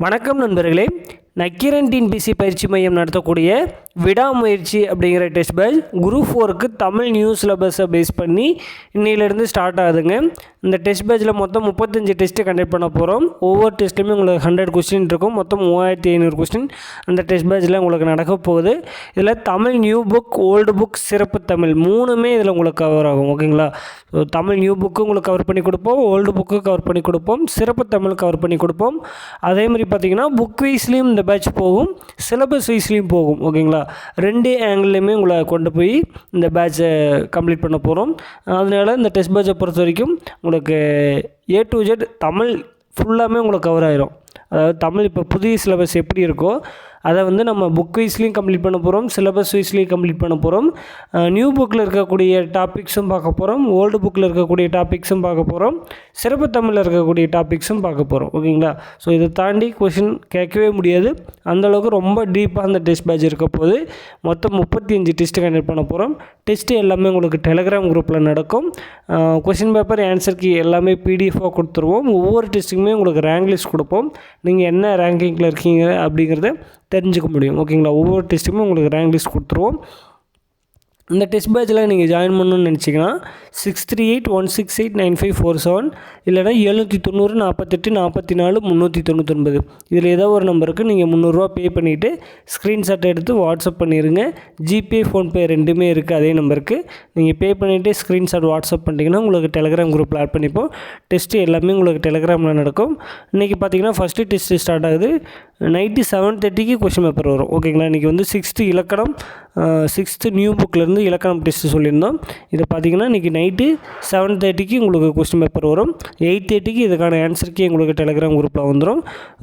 வணக்கம் நண்பர்களே. நக்கீரன் டிஎன்பிசி பயிற்சி மையம் நடத்தக்கூடிய விடாமுயற்சி அப்படிங்கிற டெஸ்ட் பேட்ச் குரூப் ஃபோருக்கு தமிழ் நியூ சிலபஸை பேஸ் பண்ணி இன்னிலேருந்து ஸ்டார்ட் ஆகுதுங்க. இந்த டெஸ்ட் பேட்சில் மொத்தம் முப்பத்தஞ்சு டெஸ்ட்டு கண்டக்ட் பண்ண போகிறோம் ஒவ்வொரு டெஸ்ட்லையுமே உங்களுக்கு ஹண்ட்ரட் கொஸ்டின் இருக்கும். மொத்தம் மூவாயிரத்தி ஐநூறு கொஸ்டின் அந்த டெஸ்ட் பேட்சில் உங்களுக்கு நடக்க போகுது. இதில் Tamil new book old book சிறப்பு தமிழ் மூணுமே இதில் உங்களுக்கு கவர் ஆகும். ஓகேங்களா ஸோ தமிழ் நியூ புக்கு உங்களுக்கு கவர் பண்ணி கொடுப்போம். ஓல்டு புக்கு கவர் பண்ணி கொடுப்போம். சிறப்பு தமிழ் கவர் பண்ணி கொடுப்போம். அதே மாதிரி பார்த்தீங்கன்னா புக் வைஸ்லேயும் இந்த பேட்ச் போகும் சிலபஸ் வைஸ்லேயும் போகும் ஓகேங்களா ரெண்டு ஆங்கிள்லையுமே உங்களை கொண்டு போய் இந்த பேட்சை கம்ப்ளீட் பண்ண போகிறோம் அதனால இந்த டெஸ்ட் பேட்சை பொறுத்த வரைக்கும் உங்களுக்கு ஏ டு ஜெட் தமிழ் ஃபுல்லாமே உங்களுக்கு கவர் ஆயிரும். அதாவது தமிழ் இப்போ புதிய சிலபஸ் எப்படி இருக்கோ அதை வந்து நம்ம புக் வைஸ்லேயும் கம்ப்ளீட் பண்ண போகிறோம் சிலபஸ் வைஸ்லேயும் கம்ப்ளீட் பண்ண போகிறோம் நியூ புக்கில் இருக்கக்கூடிய டாபிக்ஸும் பார்க்க போகிறோம் ஓல்டு புக்கில் இருக்கக்கூடிய டாபிக்ஸும் பார்க்க போகிறோம் சிறப்பு தமிழில் இருக்கக்கூடிய டாபிக்ஸும் பார்க்க போகிறோம் ஓகேங்களா? ஸோ இதை தாண்டி கொஷின் கேட்கவே முடியாது. அந்தளவுக்கு ரொம்ப டீப்பாக அந்த டெஸ்ட் பேட்ச் இருக்க போது மொத்தம் முப்பத்தி அஞ்சு டெஸ்ட்டு கண்டக்ட் பண்ண போகிறோம் டெஸ்ட்டு எல்லாமே உங்களுக்கு டெலகிராம் குரூப்பில் நடக்கும். கொஷின் பேப்பர் ஆன்சர் எல்லாமே பிடிஎஃபாக கொடுத்துருவோம். ஒவ்வொரு டெஸ்ட்டுக்குமே உங்களுக்கு ரேங்க் லிஸ்ட் கொடுப்போம். நீங்கள் என்ன ரேங்கிங்கில் இருக்கீங்க அப்படிங்கிறத தெரிஞ்சுக்க முடியும். ஓகேங்களா? ஒவ்வொரு டெஸ்ட்டுமே உங்களுக்கு ரேங்க் லிஸ்ட் கொடுத்துருவோம். இந்த டெஸ்ட் பேட்சில் நீங்கள் ஜாயின் பண்ணணும்னு நினச்சிங்கன்னா six three eight one six eight nine five four seven இல்லைனா எழுநூற்றி தொண்ணூறு நாற்பத்தெட்டு நாற்பத்தி நாலு முந்நூற்றி தொண்ணூத்தொன்பது. இதில் ஏதோ ஒரு நம்பருக்கு நீங்கள் முந்நூறுரூவா பே பண்ணிவிட்டு ஸ்க்ரீன்ஷாட் எடுத்து வாட்ஸ்அப் பண்ணிடுங்க ஜிபே ஃபோன்பே ரெண்டுமே இருக்குது அதே நம்பருக்கு நீங்கள் பே பண்ணிவிட்டு ஸ்க்ரீன்ஷாட் வாட்ஸ்அப் பண்ணிட்டீங்கன்னா உங்களுக்கு டெலகிராம் குரூப்பில் ஆட் பண்ணிப்போம். டெஸ்ட்டு எல்லாமே உங்களுக்கு டெலகிராமில் நடக்கும். இன்றைக்கி பார்த்தீங்கன்னா ஃபஸ்ட்டு டெஸ்ட்டு ஸ்டார்ட் ஆகுது. நைட்டு செவன் தேர்ட்டிக்கு கொஷின் பேப்பர் வரும். ஓகேங்களா இன்றைக்கி வந்து சிக்ஸ்த்து இலக்கணம் சிக்ஸ்த்து நியூ புக்கிலேருந்து இலக்கணம் டெஸ்ட்டு சொல்லியிருந்தோம். இதை பார்த்தீங்கன்னா இன்றைக்கி நைட்டு செவன் தேர்ட்டிக்கு உங்களுக்கு கொஸ்டின் பேப்பர் வரும். எயிட் தேர்ட்டிக்கு இதுக்கான ஆன்சருக்கு உங்களுக்கு டெலிகிராம் குரூப்பில் வந்துடும்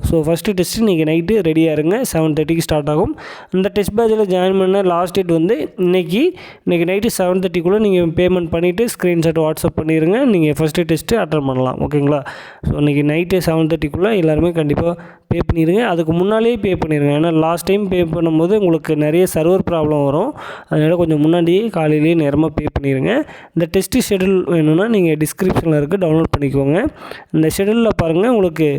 ஸோ ஃபஸ்ட்டு டெஸ்ட்டு இன்றைக்கி நைட்டு ரெடியாக இருங்க. செவன் தேர்ட்டிக்கு ஸ்டார்ட் ஆகும். இந்த டெஸ்ட் பேட்சில் ஜாயின் பண்ண லாஸ்ட் டேட் வந்து இன்றைக்கி இன்றைக்கி நைட்டு செவன் தேர்ட்டிக்குள்ளே நீங்கள் பேமெண்ட் பண்ணிவிட்டு ஸ்க்ரீன்ஷாட் வாட்ஸ்அப் பண்ணிடுங்க நீங்கள் ஃபஸ்ட்டு டெஸ்ட்டு அட்டன் பண்ணலாம். ஓகேங்களா ஸோ இன்றைக்கி நைட்டு செவன் தேர்ட்டிக்குள்ளே எல்லாருமே கண்டிப்பாக பே பண்ணிடுங்க அதுக்கு முன்னாலேயே பே பண்ணிடுங்க ஏன்னா லாஸ்ட் டைம் பே பண்ணும்போது உங்களுக்கு நிறைய சர்வர் ப்ராப்ளம் வரும். அதனால் கொஞ்சம் முன்னாடியே காலையிலேயே நேரமாக பே பண்ணிடுங்க இந்த டெஸ்ட்டு ஷெடியூல் வேணும்னா நீங்கள் டிஸ்கிரிப்ஷனில் இருக்குது டவுன்லோட் பண்ணிக்கோங்க. இந்த ஷெடியூலில் பாருங்கள் உங்களுக்கு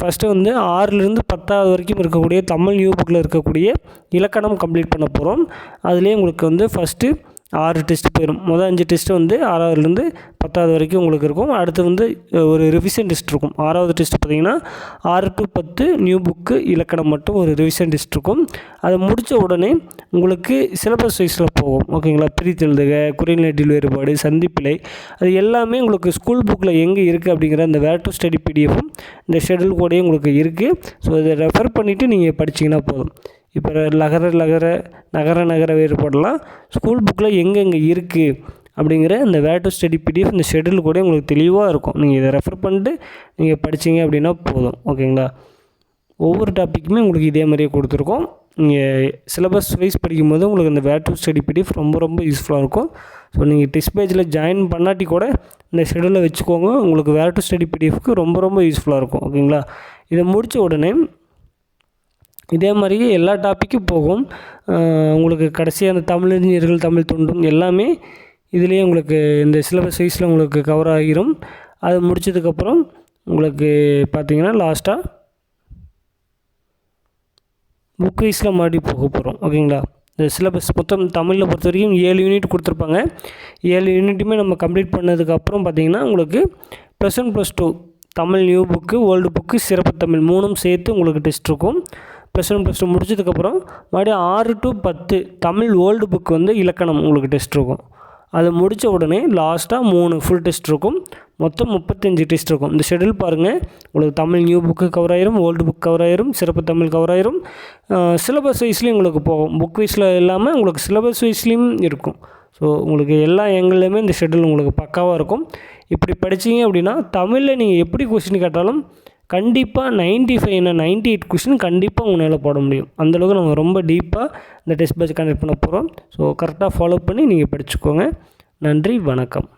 ஃபஸ்ட்டு வந்து ஆறுலேருந்து பத்தாவது வரைக்கும் இருக்கக்கூடிய தமிழ் நியூ புக்கில் இருக்கக்கூடிய இலக்கணம் கம்ப்ளீட் பண்ண போகிறோம் அதுலேயே உங்களுக்கு வந்து ஃபஸ்ட்டு ஆறு டெஸ்ட் போயிடும். மொதல் அஞ்சு டெஸ்ட்டு வந்து ஆறாவதுலேருந்து பத்தாவது வரைக்கும் உங்களுக்கு இருக்கும். அடுத்து வந்து ஒரு ரிவிஷன் டெஸ்ட் இருக்கும். ஆறாவது டெஸ்ட் பார்த்திங்கன்னா ஆறு டு பத்து நியூ புக்கு இலக்கணம் மட்டும் ஒரு ரிவிஷன் டெஸ்ட் இருக்கும். அதை முடித்த உடனே உங்களுக்கு சிலபஸ் வைஸில் போகும். ஓகேங்களா பிரித்தெழுதுக குறைநிலையில் வேறுபாடு சந்திப்பிலை அது எல்லாமே உங்களுக்கு ஸ்கூல் புக்கில் எங்கே இருக்குது அப்படிங்கிற அந்த வேர் டு ஸ்டடி பிடிஎஃபும் இந்த ஷெடியூல் கூடயும் உங்களுக்கு இருக்குது ஸோ இதை ரெஃபர் பண்ணிவிட்டு நீங்கள் படிச்சிங்கன்னா போதும். இப்போ நகர லகர நகர நகர வேறுபாடெல்லாம் ஸ்கூல் புக்கில் எங்கெங்கே இருக்குது அப்படிங்கிற இந்த வேர் டு ஸ்டடி பிடிஎஃப் இந்த ஷெடியூல் கூட உங்களுக்கு தெளிவாக இருக்கும். நீங்கள் இதை ரெஃபர் பண்ணிட்டு நீங்கள் படித்தீங்க அப்படின்னா போதும். ஓகேங்களா ஒவ்வொரு டாப்பிக்குமே உங்களுக்கு இதே மாதிரியே கொடுத்துருக்கோம். நீங்கள் சிலபஸ் வைஸ் படிக்கும்போது உங்களுக்கு இந்த வேர் டு ஸ்டடி பிடிஎஃப் ரொம்ப ரொம்ப யூஸ்ஃபுல்லாக இருக்கும். ஸோ நீங்கள் டெஸ்ட் பேஜில் ஜாயின் பண்ணாட்டி கூட இந்த ஷெடியூலை வச்சுக்கோங்க. உங்களுக்கு வேர் டு ஸ்டடி பிடிஎஃப்க்கு ரொம்ப ரொம்ப யூஸ்ஃபுல்லாக இருக்கும். ஓகேங்களா இதை முடித்த உடனே இதே மாதிரியே எல்லா டாப்பிக்கும் போகும். உங்களுக்கு கடைசியாக அந்த தமிழறிஞர்கள் தமிழ் தொண்டும் எல்லாமே இதுலேயே உங்களுக்கு இந்த சிலபஸ் வைஸில் உங்களுக்கு கவர் ஆகிரும். அது முடித்ததுக்கப்புறம் உங்களுக்கு பார்த்திங்கன்னா லாஸ்ட்டாக புக் வைஸில் மாடி போக போகிறோம் ஓகேங்களா இந்த சிலபஸ் மொத்தம் தமிழில் பொறுத்த வரைக்கும் ஏழு யூனிட் கொடுத்துருப்பாங்க. ஏழு யூனிட்டுமே நம்ம கம்ப்ளீட் பண்ணதுக்கப்புறம் பார்த்திங்கன்னா உங்களுக்கு plus one plus two Tamil new book old book சிறப்பு தமிழ் மூணும் சேர்த்து உங்களுக்கு டெஸ்ட் இருக்கும். ப்ளஸ் ஒன் ப்ளஸ் டூ முடிச்சதுக்கப்புறம் மறுபடியும் ஆறு டு பத்து தமிழ் ஓல்டு புக் வந்து இலக்கணம் உங்களுக்கு டெஸ்ட் இருக்கும். அது முடித்த உடனே லாஸ்ட்டாக மூணு ஃபுல் டெஸ்ட் இருக்கும். மொத்தம் முப்பத்தஞ்சு டெஸ்ட் இருக்கும். இந்த ஷெடியூல் பாருங்கள் உங்களுக்கு தமிழ் நியூ புக்கு கவர் ஆயிரும் ஓல்டு புக் கவர் ஆயிரும் சிறப்பு தமிழ் கவர் ஆயிரும். சிலபஸ் வைஸ்லேயும் உங்களுக்கு போகும். புக் வைஸில் இல்லாமல் உங்களுக்கு சிலபஸ் வைஸ்லேயும் இருக்கும். ஸோ உங்களுக்கு எல்லா எங்கள்லையுமே இந்த ஷெடியூல் உங்களுக்கு பக்காவாக இருக்கும். இப்படி படித்தீங்க அப்படின்னா தமிழில் நீங்கள் எப்படி கொஸ்டின் கேட்டாலும் கண்டிப்பாக நைன்ட்டி ஃபைவ்னா நைன்ட்டி எயிட் கொஷின் கண்டிப்பாக உங்களால் போட முடியும். அந்தளவுக்கு நம்ம ரொம்ப டீப்பாக இந்த டெஸ்ட் பேட்ச் கண்டக்ட் பண்ண போகிறோம் ஸோ கரெக்டாக ஃபாலோ பண்ணி நீங்கள் படிச்சுக்கோங்க. நன்றி வணக்கம்.